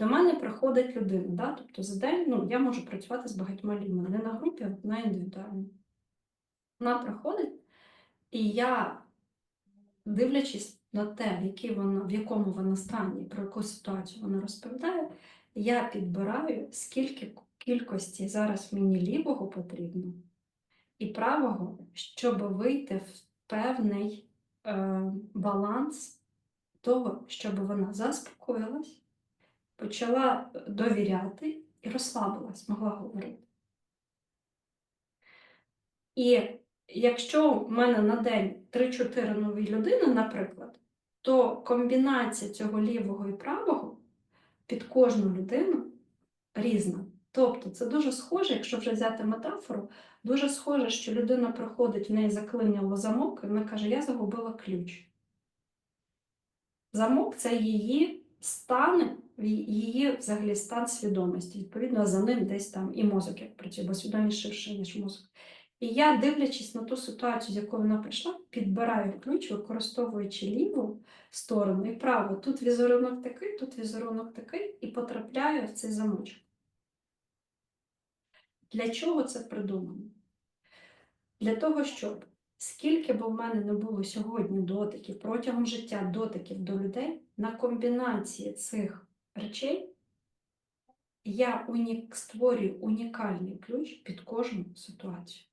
До мене приходить людина, да? тобто за день ну, я можу працювати з багатьма людьми, не на групі, а на індивідуально. Вона приходить, і я, дивлячись на те, в, якій вона, в якому вона стані, про яку ситуацію вона розповідає, я підбираю, скільки кількості зараз мені лівого потрібно і правого, щоб вийти в певний е, баланс того, щоб вона заспокоїлась, почала довіряти і розслабилась, могла говорити. І якщо в мене на день 3-4 нові людини, наприклад, то комбінація цього лівого і правого під кожну людину різна. Тобто це дуже схоже, якщо вже взяти метафору, дуже схоже, що людина приходить, в неї заклиняло замок, і вона каже, я загубила ключ. Замок це її стан, її взагалі стан свідомості. Відповідно, за ним десь там і мозок як працює, бо свідомість ширше, ніж мозок. І я, дивлячись на ту ситуацію, з якою вона прийшла, підбираю ключ, використовуючи ліву сторону і праву. Тут візерунок такий, тут візерунок такий, і потрапляю в цей замочок. Для чого це придумано? Для того, щоб скільки б у мене не було сьогодні дотиків, протягом життя дотиків до людей, на комбінації цих речей я створюю унікальний ключ під кожну ситуацію.